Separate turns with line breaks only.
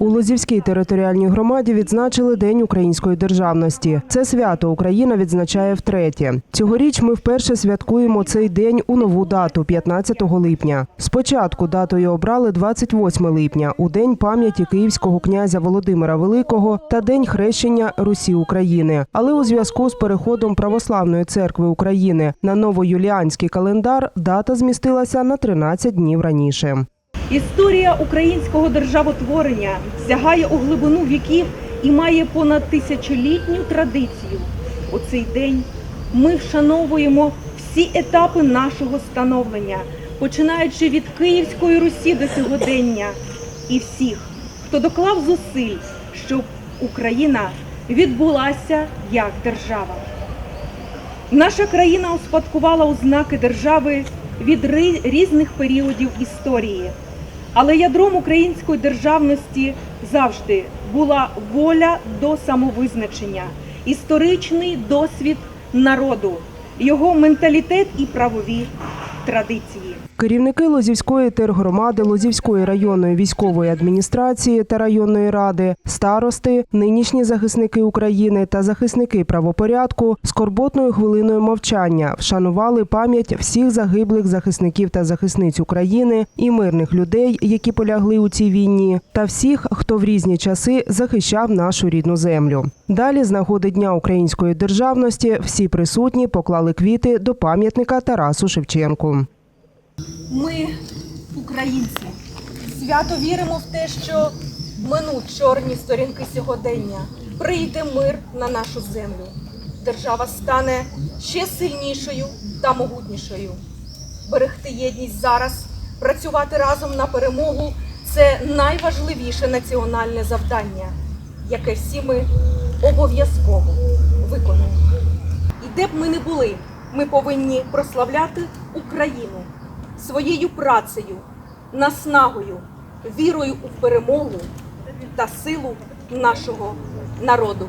У Лозівській територіальній громаді відзначили День української державності. Це свято Україна відзначає втретє. Цьогоріч ми вперше святкуємо цей день у нову дату 15 липня. Спочатку датою обрали 28 липня у день пам'яті київського князя Володимира Великого та День хрещення Русі України. Але у зв'язку з переходом Православної церкви України на новоюліанський календар дата змістилася на 13 днів раніше.
Історія українського державотворення сягає у глибину віків і має понад тисячолітню традицію. У цей день ми вшановуємо всі етапи нашого становлення, починаючи від Київської Русі до сьогодення, і всіх, хто доклав зусиль, щоб Україна відбулася як держава. Наша країна успадкувала ознаки держави від різних періодів історії. Але ядром української державності завжди була воля до самовизначення, історичний досвід народу, його менталітет і правові традиції.
Керівники Лозівської тергромади, Лозівської районної військової адміністрації та районної ради, старости, нинішні захисники України та захисники правопорядку скорботною хвилиною мовчання вшанували пам'ять всіх загиблих захисників та захисниць України і мирних людей, які полягли у цій війні, та всіх, хто в різні часи захищав нашу рідну землю. Далі, з нагоди Дня української державності, всі присутні поклали квіти до пам'ятника Тарасу Шевченку.
Ми, українці, свято віримо в те, що минуть чорні сторінки сьогодення, прийде мир на нашу землю. Держава стане ще сильнішою та могутнішою. Берегти єдність зараз, працювати разом на перемогу це найважливіше національне завдання, яке всі ми обов'язково виконуємо. І де б ми не були, ми повинні прославляти Україну своєю працею, наснагою, вірою у перемогу та силу нашого народу.